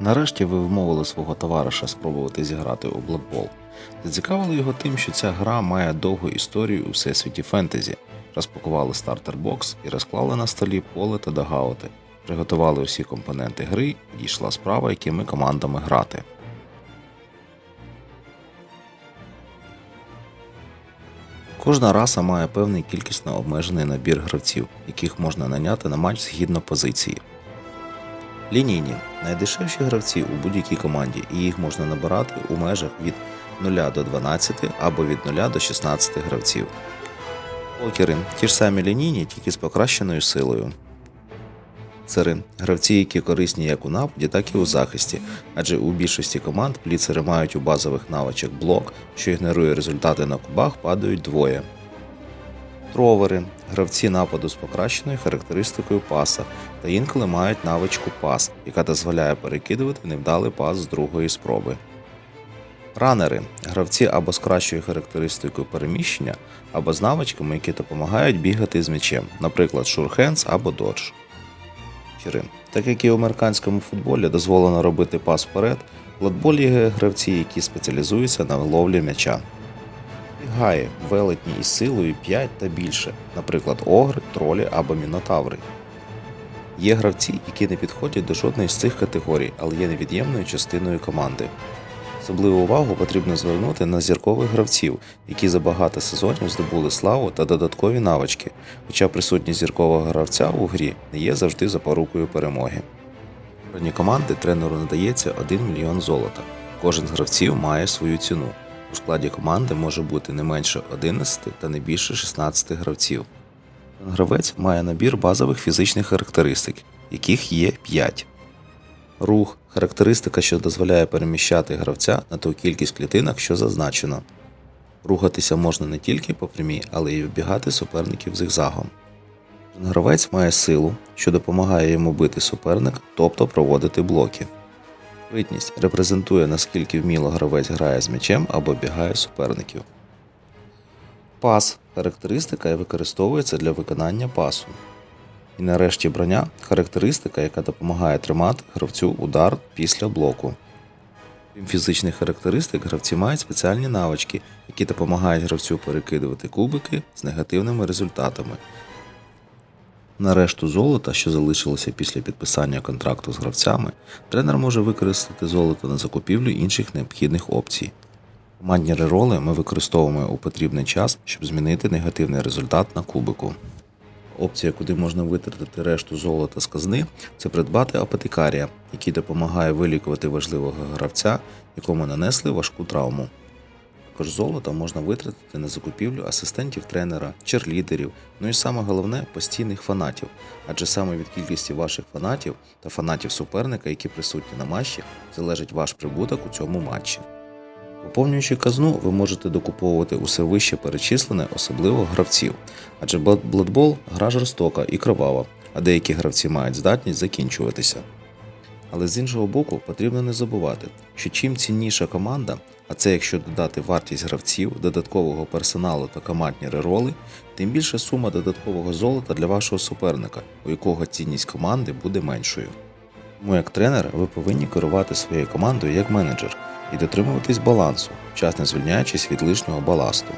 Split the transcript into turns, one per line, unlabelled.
Нарешті ви вмовили свого товариша спробувати зіграти у Blood. Зацікавили його тим, що ця гра має довгу історію у всесвіті фентезі. Розпакували стартер-бокс і розклали на столі поле та дагаути. Приготували усі компоненти гри, і дійшла справа, якими командами грати. Кожна раса має певний кількісно обмежений набір гравців, яких можна наняти на матч згідно позиції. Лінійні найдешевші гравці у будь-якій команді, і їх можна набирати у межах від 0 до 12 або від 0 до 16 гравців. Покери ті ж самі лінійні, тільки з покращеною силою. Цери гравці, які корисні як у нападі, так і у захисті, адже у більшості команд пліцери мають у базових навичок блок, що ігнорує результати на кубах, падають двоє. Тровери гравці нападу з покращеною характеристикою паса та інколи мають навичку пас, яка дозволяє перекидувати невдалий пас з другої спроби. Ранери гравці або з кращою характеристикою переміщення, або з навичками, які допомагають бігати з м'ячем, наприклад, шурхенс або додж. Так як і в американському футболі дозволено робити пас вперед, в є гравці, які спеціалізуються на ловлі м'яча. Гаї велетні із силою 5 та більше, наприклад, огри, тролі або мінотаври. Є гравці, які не підходять до жодної з цих категорій, але є невід'ємною частиною команди. Особливу увагу потрібно звернути на зіркових гравців, які за багато сезонів здобули славу та додаткові навички, хоча присутність зіркового гравця у грі не є завжди запорукою перемоги. Кожній команди тренеру надається 1 мільйон золота. Кожен з гравців має свою ціну. У складі команди може бути не менше 11 та не більше 16 гравців. Гравець має набір базових фізичних характеристик, яких є 5. Рух характеристика, що дозволяє переміщати гравця на ту кількість клітинок, що зазначено. Рухатися можна не тільки по прямій, але й оббігати суперників зигзагом. Гравець має силу, що допомагає йому бити суперника, тобто проводити блоки. Спритність репрезентує наскільки вміло гравець грає з м'ячем або бігає суперників. Пас характеристика яка використовується для виконання пасу. І нарешті броня характеристика, яка допомагає тримати гравцю удар після блоку. Крім фізичних характеристик, гравці мають спеціальні навички, які допомагають гравцю перекидувати кубики з негативними результатами. На решту золота, що залишилося після підписання контракту з гравцями, тренер може використати золото на закупівлю інших необхідних опцій. Командні рероли ми використовуємо у потрібний час, щоб змінити негативний результат на кубику. Опція, куди можна витратити решту золота з казни, це придбати апотекарія, який допомагає вилікувати важливого гравця, якому нанесли важку травму. Також золото можна витратити на закупівлю асистентів тренера, черлідерів, ну і саме головне постійних фанатів, адже саме від кількості ваших фанатів та фанатів суперника, які присутні на матчі, залежить ваш прибуток у цьому матчі. Поповнюючи казну, ви можете докуповувати усе вище перечислене, особливо гравців, адже бладбол гра жорстока і кровава, а деякі гравці мають здатність закінчуватися. Але з іншого боку, потрібно не забувати, що чим цінніша команда, а це якщо додати вартість гравців, додаткового персоналу та командні рероли, тим більше сума додаткового золота для вашого суперника, у якого цінність команди буде меншою. Тому як тренер ви повинні керувати своєю командою як менеджер і дотримуватись балансу, час не звільняючись від лишнього баласту.